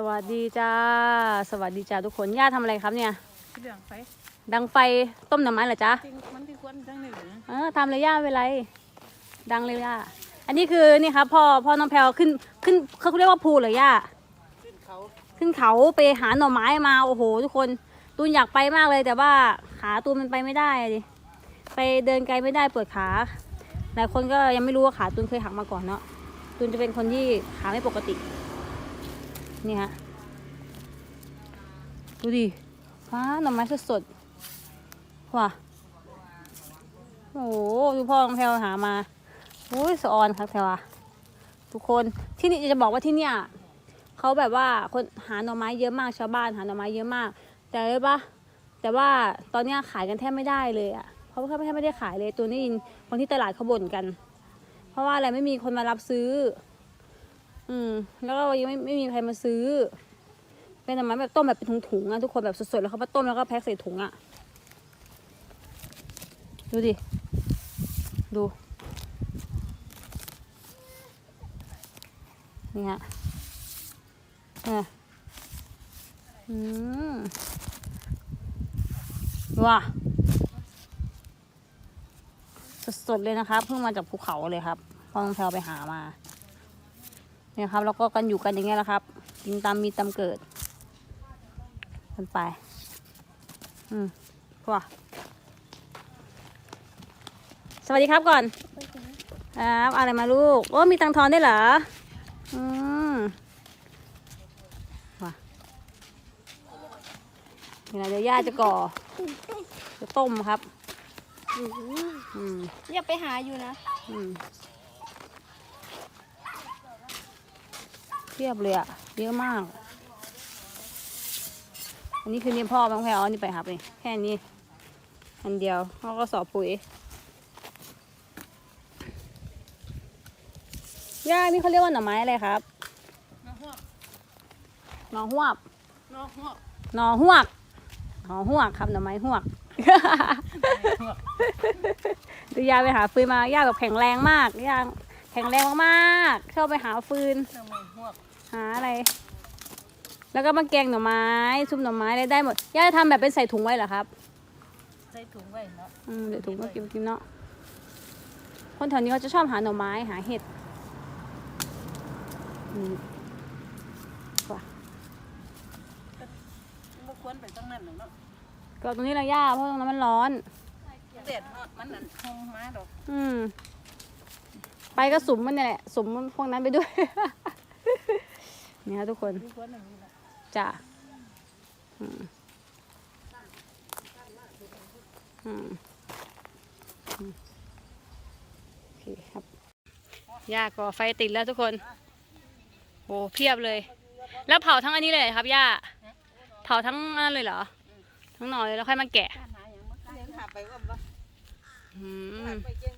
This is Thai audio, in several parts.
สวัสดีจ้า สวัสดีจ้าทุกคน ย่าทำอะไรครับเนี่ย เรื่องไฟดังไฟต้มหน่อไม้เหรอจ๊ะ จริงมันที่ควรจังเลยนะเออทำเลยย่าไม่เป็นไร ดังเลยย่า อันนี้คือนี่ครับพ่อพ่อน้องแพลวขึ้นขึ้นเขาเรียกว่าภูเหรอย่า ขึ้นเขาขึ้นเขาไปหาหน่อไม้มาโอ้โห ทุกคนตูนอยากไปมากเลยแต่ว่าขาตูนมันไปไม่ได้อะดิไปเดินไกลไม่ได้ปวดขาหลายคนก็ยังไม่รู้ว่าขาตูนเคยหักมาก่อนเนาะตูนจะเป็นคนที่ขาไม่ปกติ นี่ฮะ ดูดิฟ้าหน่อไม้สดๆว้าโอ้โหดูพ่อของแพลวหามาโอ้ยสะออนครับแพลวะทุกคนที่นี่จะบอกว่าที่เนี่ยเขาแบบว่าคนหาหน่อไม้เยอะมากชาวบ้านหาหน่อไม้เยอะมาก แต่เลยปะแต่ว่าตอนเนี้ยขายกันแทบไม่ได้เลยอะเพราะว่าแทบไม่ได้ขายเลยตัวนี้คนที่ตลาดเขาบ่นกัน เพราะว่าอะไรไม่มีคนมารับซื้อ อืม แล้วก็ยังไม่ไม่มีใครมาซื้อ เป็นหน่ไม้แบบต้มแบบเป็นถุงๆอะทุกคนแบบสดๆแล้วเขามาต้มแล้วก็แพ็คใส่ถุงอะ ดูดิ ดู นี่ฮะอะอืมว้าสดๆเลยนะครับ เพิ่งมาจากภูเขาเลยครับพอน้องแพลวไปหามา เนี่ยครับ แล้วก็กันอยู่กันอย่างเงี้ยแหละครับ กินตามมีตามเกิด กันไป อืมว้าสวัสดีครับก่อน ครับเอาอะไรมาลูก โอ้มีตังค์ทอนได้วยเหรอ อืมเดี๋ยวเดี๋ยวย่าจะก่อ จะต้มครับ อืมอย่าไปหาอยู่นะ อืม เทียบเลยอะเยอะมาก อันนี้คือนี่พ่อแบงแพลวเอนี่ไปครับนี่แค่นี้ อันเดียวเขาก็สอบปุ๋ยย่านี่เขาเรียกว่าหน่อไม้อะไรครับน้อหวกหน่อหวบน้อหวกหน่อหวกหน่อหวกครับหน่อไม้หวกดูยาไปหาฟืนมาย่าแบบแข็งแรงมากย่าแข็งแรงมากๆชอบไปหาฟืนน้อไม่หวก หาอะไร แล้วก็มาแกงหน่อไม้ ซุปหน่อไม้อะไรได้หมด ย่าจะทำแบบเป็นใส่ถุงไว้เหรอครับ ใส่ถุงไว้เนาะอืมเดี๋ยวถุงก็กินกินเนาะ คนแถวนี้เขาจะชอบหาหน่อไม้หาเห็ดอืมมันควรไปตั้งนั้นหรอกเนาะก็ตรงนี้ละย่าเพราะตรงนั้นมันร้อนเด็ดฮอดมันนั่นหงมาดอกอืม ไปก็สุมมันเนี่ยแหละสุมพวกนั้นไปด้วยเนี่ยค่ะทุกคนที่ควรอย่างนี้แหละจ้ะอืมอืมอืมโอเคครับยาก่อไฟติดแล้วทุกคน โอ้เพียบเลย แล้วเผาทั้งอันนี้เลยเหรอครับย่าเผาทั้งนั้นเลยเหรอ ทั้งหน่อยเลยแล้วค่อยมาแกะหาอย่างมาเลี้ยงหาไปว่าบ่อืมไปเจียง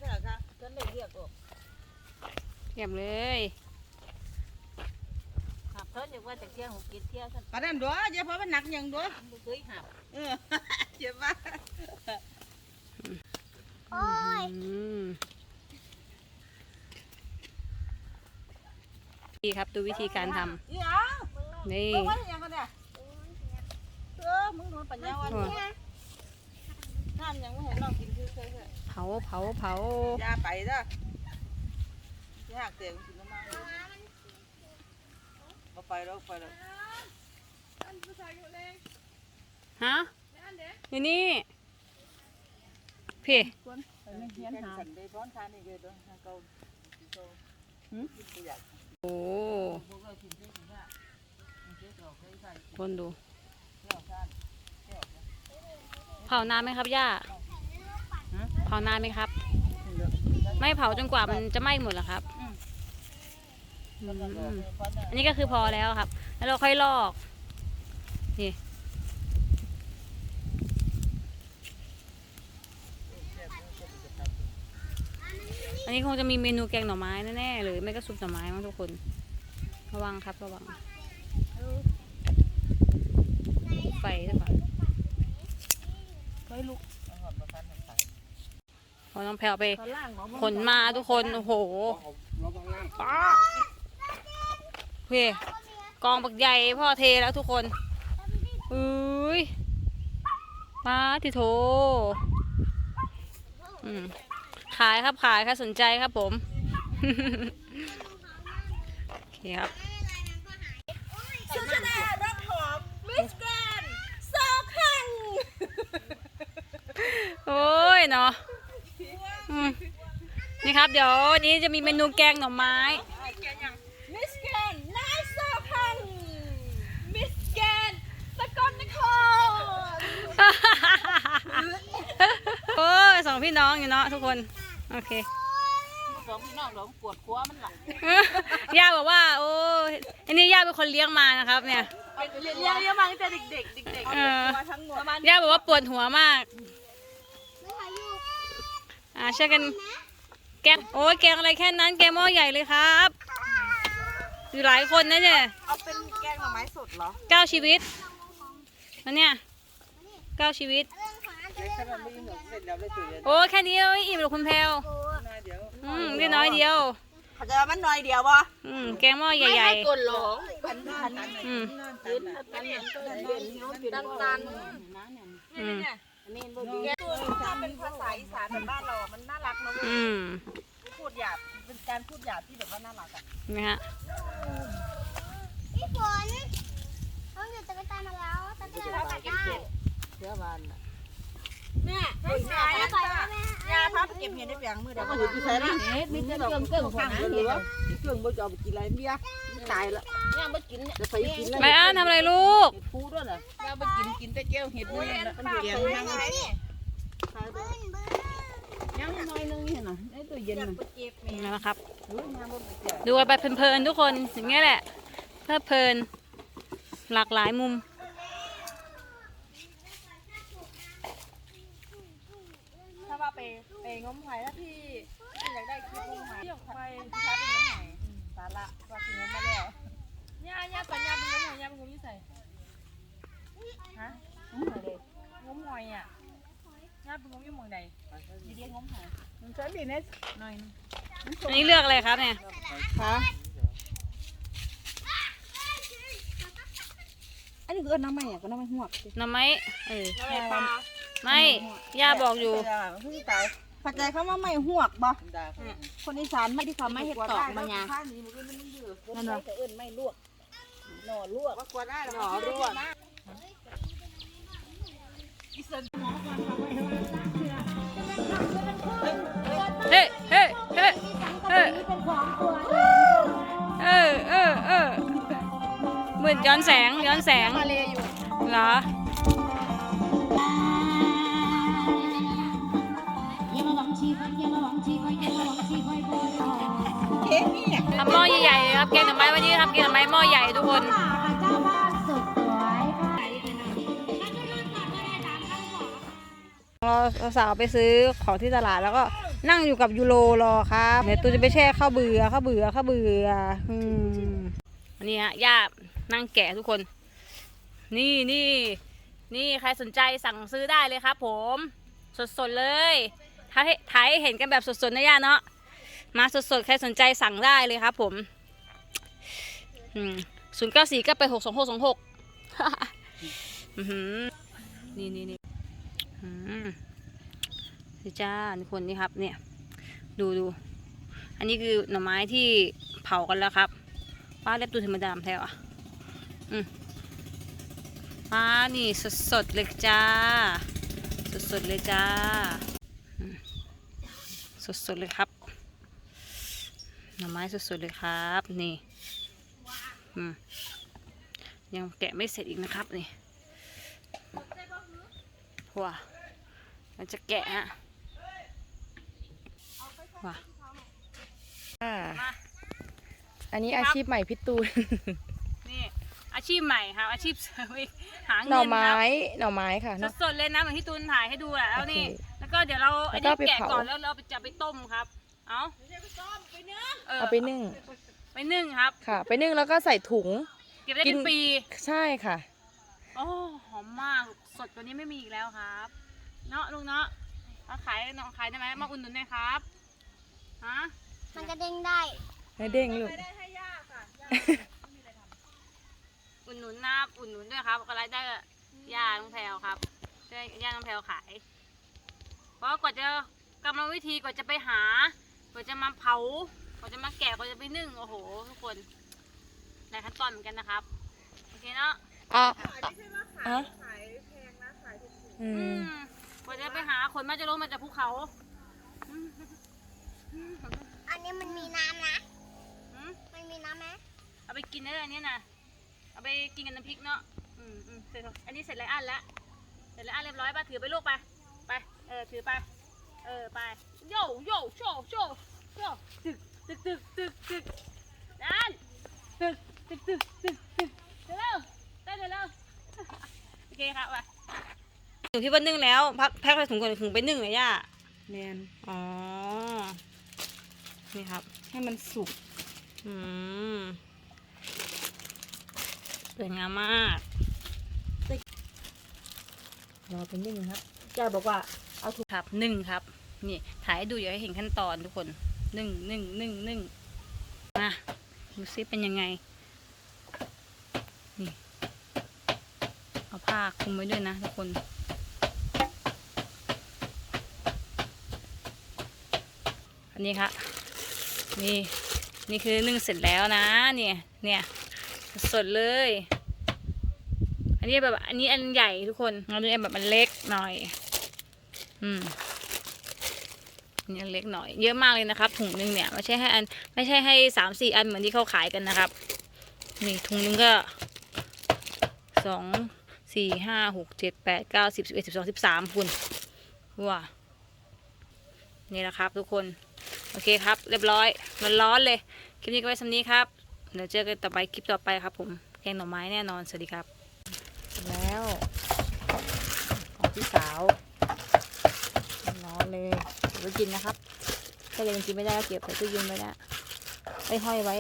เท่าไหร่คะจนได้เรียกออกเพียบเลยหับเพิ่นอยู่ว่าจะเที่ยงหกกินเที่ยงท่านปานนั้นด้วยอย่าเพราะมันหนักอย่างด้วยบ่เคยหับเออเจ็บว่าโอ้ยอืมดีครับดูวิธีการทอีหยังำนี่ เบิ่งว่าอีหยังกันเนี่ยเออมึงโดนปัญญาวันโอ้น้ำยังไม่เห็นน้องกินคือเคยเคยเผาเผาเผายาไปเด้อที่หักเตียงกินน้ำมันเอา ไปแล้วไปแล้วฮะอยู่นี่พี่ไปไม่เฮียนแกงหาสันได้ร้อนทานนี่เลยเด้อทางเก่าเก่าหืมประหยัดโอ้พวกเรากินเยอะกินยากมันเจ๊ดอกเคยใส่คนดูเที่ยวทานเที่ยวเผานานไหมครับย่าเผานานไหมครับ ไม่เผาจนกว่ามันจะไหม้หมดเหรอครับ อืมอันนี้ก็คือพอแล้วครับ แล้วเราค่อยลอก นี่อันนี้คงจะมีเมนูแกงหน่อไม้แน่ๆเลยไม่ก็ซุปหน่อไม้มั้งทุกคน ระวังครับระวังไฟใช่ปะเคยลุกพอน้องแพลวไปตอนล่างของขนมาทุกคน โอ้โหป้า เพ่กองบักใหญ่พ่อเทแล้วทุกคนอุ้ยป้าทิโถอืมขายครับขายค่ะสนใจครับผมโอเคครับชุดชนะรับหอมมิสแกรนซอกหังโอ้ยเนาะอืมนี่ครับ เดี๋ยววันนี้จะมีเมนูแกงหน่อไม้มิสแกรนนายซอกหังมิสแกรนสกลนคร โอ้ยสองพี่น้องอยู่เนาะทุกคน โอเค สองพี่น้องเราปวดหัวมันหลังย่าบอกว่า โอ้ยอันนี้ย่าเป็นคนเลี้ยงมานะครับ เนี่ยเรียนเรียนมาตั้งแต่เด็กๆเด็กเออๆมาทั้งหมดประมาณย่าบอกว่าปวดหัวมาก อ่าช่วยกัน แกงโอ้ยแกงอะไรแค่นั้นแกงหม้อใหญ่เลยครับ อยู่หลายคนนะเนี่ย เอาเป็นแกงหน่อไม้สดเหรอเก้าชีวิตแล้วเนี่ย เก้าชีวิต โอ้แค่นี้ไม่อิ่มหรอกคุณแพลวอืมได้น้อยเดียวเขาจะมันน้อยเดียวบ่อืมแกงหม้อใหญ่กดหลงๆอืมดังตันอืมนี่บ่ดีถ้าเป็นภาษาอีสานแบบบ้านเราอะมันน่ารักนะเว้ยอืมพูดหยาบเป็นการพูดหยาบที่แบบว่าน่ารักอะนะฮะพี่ฝนต้องหยุดจักรยานมาแล้วจักรยานตัดได้ เสือบานน่ะแม่เฮ้ยขายไปแล้วแม่ยาพับเก็บเห็ดได้เปียงมือเดียวมันอยู่ที่ไสล่ะเฮ็ดมีแต่เครื่องเครื่องของเฮ็ดเครื่องบ่จะเอาไปกินอะไรเบี้ยตายละย่างบ่กินเนี่ยจะไปกินอะไรไม่อ่านทำอะไรลูกเฮ็ดพูด้วยน่ะย่างบ่กินกินแต่แก้วเฮ็ดนี่น่ะมันเปีเย็ยนงยัยังงไงนี่บึ้นบึ้นยังน้อยนึงนี่น่ะในตู้เย็นน่ะเจ็บนี่นะครับอุ้ยน้ำบ่ไปเจอดูกันไปเพลินๆทุกคนอย่างเงี้ยแหละเพลิดเพลินหลากหลายมุม ถ้าว่า ไปไปงมหอยแล้วพี่พี่อยากได้คลิปงมหอยเที่ยวไปพี่ช้าไปงมหอยสาระว่าคืองมมาแล้วย่าย่าปัญญาเป็นงมหอยย่าเป็นงมยี่ใส่ฮะอืมเลยงมหอยอะย่าเป็นงมยี่หมองใดดีเดียงมหอยมันใช้ดีเน็ตหน่อยอันนี้เลือกอะไรครับเนี่ยคะอันนี้คือน้ำมันอะก็น้ำมันหวน่อไม้เออน้ำมันปลาไม่ย่าบอกอยู่ตาย เข้าใจเขาว่าไม่หวกบ่คนอีสานไม่ที่เขาไม่เห็ดตอกมันยานั่นเหรอเอิ้นไม่ลวกหน่อลวกกลัวได้หรอรวดเฮ้เฮ้เฮ้เฮ้เออเออเออเหมือนย้อนแสงย้อนแสงเหรอ เค้กนี่ทำหม้อใหญ่ๆครับแกงหน่อไม้วันนี้ทำแกงหน่อไม้หม้อใหญ่ทุกคนเราสาวไปซื้อของที่ตลาดแล้วก็นั่งอยู่กับยูโรรอครับเดี๋ยวตูจะไปแช่ข้าวเบื่อข้าวเบื่อข้าวเบื่ออืมอันนี้ฮะย่านั่งแกะทุกคน นี่นี่นี่ใครสนใจสั่งซื้อได้เลยครับผม สดๆเลยถ่ายให้ถ่ายให้เห็นกันแบบสดๆนะย่าเนาะ มาสดๆ ใครสนใจสั่งได้เลยครับผมศูนย์เก้าสี่ก็ไปหกสองหกสองหกนี่นี่นี่นี่จ้าทุกคนนี่ครับเนี่ย ดูดู อันนี้คือหน่อไม้ที่เผากันแล้วครับป้าเล็บตูธรรมดามแท้อะอืมป้านี่สดสดๆเลยจ้า สดสดๆเลยจ้า สดสดๆเลยครับ หน่อไม้สดสดๆเลยครับ นี่อืมยังแกะไม่เสร็จอีกนะครับนี่ว้ามันจะแกะฮะว้าอ่ามาอันนี้อาชีพใหม่พี่ตูน นี่อาชีพใหม่ครับอาชีพเสริมอีกหาหน่เงิอนไม้ครับหน่อไม้ค่ะเนอะสดๆเลยนะเหมือนที่ตูนถ่ายให้ดูแหละแล้วนี่โอเคแล้วก็เดี๋ยวเราแล้อันวก็นี้ไปแกะเผาก่อนแล้วเราจะไปต้มครับ เอาเอาไปนึ่ง ไปนึ่งครับ ค่ะ ไปนึ่งแล้วก็ใส่ถุง เก็บได้กิเป็นนปี ใช่ค่ะโอ้หอมมาก สดกว่านี้ไม่มีอีกแล้วครับ เนาะลุงเนาะมาขายน้องขายได้ไหมมาอุ่นหนุนหน่อยครับ ฮะ มันจะเด้งได้ให้เด้งลูก อุดหนุนนะอุดหนุนด้วยครับก็รายได้ย่าน้องแพลวครับช่วยย่าน้องแพลวขาย เพราะกว่าจะกรรมวิธีกว่าจะไปหา กว่าจะมาเผากว่าจะมาแกะกว่าจะไปนึ่งโอ้โห ทุกคนหลายขั้นตอนเหมือนกันนะครับโอเคเนาะอะขายไม่ใช่ว่าขายอะขายแพงนะขายถูกอือืมมกว่าจะไปหาคนมาจะลงมาจากภูเขาอันนี้มันมีน้ำนะ อืมมันมีน้ำไหมเอาไปกินได้เลยอันนี้นะเอาไปกินกับน้ำพริกเนาะอืมอืมเสร็จแล้วอันนี้เสร็จแล้วอันละเสร็จแล้วอันเรียบร้อยป่ะถือไปลูกไปไปเออถือไป เออไปโยโยโชโชโชตึกตึกตึกตึกตึกนั่นตึกตึกตึกตึกตึกเดี๋ยวเร็วได้เดี๋ยวเร็วโอเคครับไปถึงพี่ว่านึ่งแล้วพักแพ็คไปถุงก่อนถึงไปนึ่งเลยย่าแมนอ๋อนี่ครับ ให้มันสุกอืมสวยงามมากรอเป็นนึ่งครับ จ้าบอกว่าเอาถุงครับหนึ่งครับ นี่ถ่ายให้ดูอย่าให้เห็นขั้นตอนทุกคนหนึ่งหนึ่งหนึ่งหนึ่งมาดูซิเป็นยังไง นี่ เอาผ้าคลุมไว้ด้วยนะทุกคนอันนี้ค่ะนี่นี่คือนึ่งเสร็จแล้วนะ เนี่ยเนี่ยสดเลย อันนี้แบบอันนี้อันใหญ่ทุกคนอันนี้แบบมันเล็กหน่อย อืมอันนี้เล็กหน่อย เยอะมากเลยนะครับ ถุงหนึงเนี่ยไม่ใช่ให้อันไม่ใช่ให้สามสี่อันเหมือนที่เขาขายกันนะครับ นี่ถุงหนึงก็สองสี่ห้าหกเจ็ดแปดเก้าสิบสิบเอ็ดสิบสองสิบสามคุณว้านี่แหละครับทุกคน โอเคครับ เรียบร้อย มันร้อนเลย คลิปนี้ก็ไว้สำนี้ครับ เดี๋ยวเจอกันต่อไปคลิปต่อไปครับผม แกงหน่อไม้แน่นอน สวัสดีครับ ของพี่สาวรอนเลยเดี๋ยวไปกินนะครับ ถ้ายังกินไม่ได้ก็เก็บใส่ตู้เย็นไว้นะไปห้อยไว้